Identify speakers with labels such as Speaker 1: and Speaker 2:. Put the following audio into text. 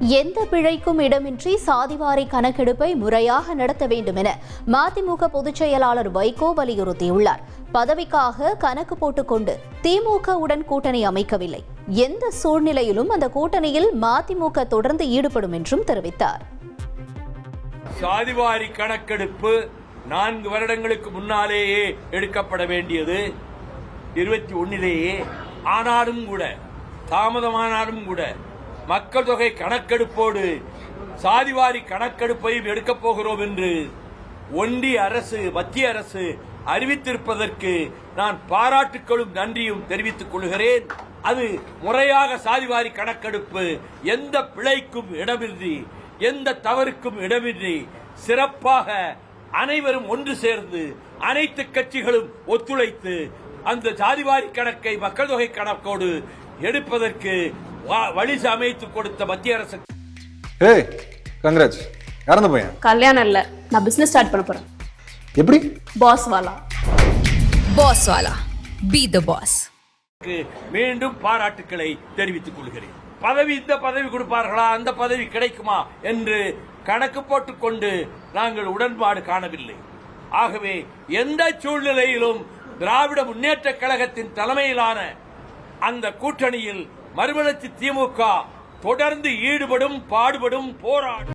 Speaker 1: எந்த பிழைக்கும் இடமின்றி சாதிவாரி கணக்கெடுப்பை முறையாக நடத்த வேண்டும் என மதிமுக பொதுச் செயலாளர் வைகோ வலியுறுத்தியுள்ளார். பதவிக்காக கணக்கு போட்டுக்கொண்டு திமுகவுடன் கூட்டணி அமைக்கவில்லை. எந்த சூழ்நிலையிலும் அந்த கூட்டணியில் மதிமுக தொடர்ந்து ஈடுபடும் என்றும் தெரிவித்தார்.
Speaker 2: சாதிவாரி கணக்கெடுப்பு நான்கு வருடங்களுக்கு முன்னாலேயே எடுக்கப்பட வேண்டியது இருபத்தி ஒன்னிலேயே ஆனாலும் கூட தாமதமானாலும் கூட மக்கள் தொகை கணக்கெடுப்போடு சாதிவாரி கணக்கெடுப்பையும் எடுக்கப் போகிறோம் என்று ஒன்றிய அரசு மத்திய அரசு அறிவித்திருப்பதற்கு நான் பாராட்டுக்களும் நன்றியும் தெரிவித்துக் கொள்கிறேன். அது முறையாக சாதிவாரி கணக்கெடுப்பு எந்த பிழைக்கும் இடமின்றி எந்த தவறுக்கும் இடமின்றி சிறப்பாக அனைவரும் ஒன்று சேர்ந்து அனைத்து கட்சிகளும் ஒத்துழைத்து அந்த ஜாதிவாரி கணக்கை மக்கள் தொகை கணக்கோடு எடுப்பதற்கு வழி அமைத்து கொடுத்த மத்திய அரசு.
Speaker 3: ஏய் கங்க்ராட்ஸ் யார் அந்த பையன்?
Speaker 4: கல்யாணம் இல்ல. நான் பிசினஸ் ஸ்டார்ட் பண்ண போறேன்.
Speaker 3: எப்படி?
Speaker 4: Boss Wala.
Speaker 5: Boss Wala. Be the boss.
Speaker 2: மீண்டும் பாராட்டுக்களை தெரிவித்துக் கொள்கிறேன். பதவி இந்த பதவி கொடுப்பார்களா? அந்த பதவி கிடைக்குமா? என்று கணக்கு போட்டுக்கொண்டு நாங்கள் உடன்பாடு காணவில்லை. ஆகவே எந்த சூழ்நிலையிலும் திராவிட முன்னேற்ற கழகத்தின் தலைமையிலான அந்த கூட்டணியில் மறுமலர்ச்சி திமுக தொடர்ந்து ஈடுபடும் பாடுபடும் போராடும்.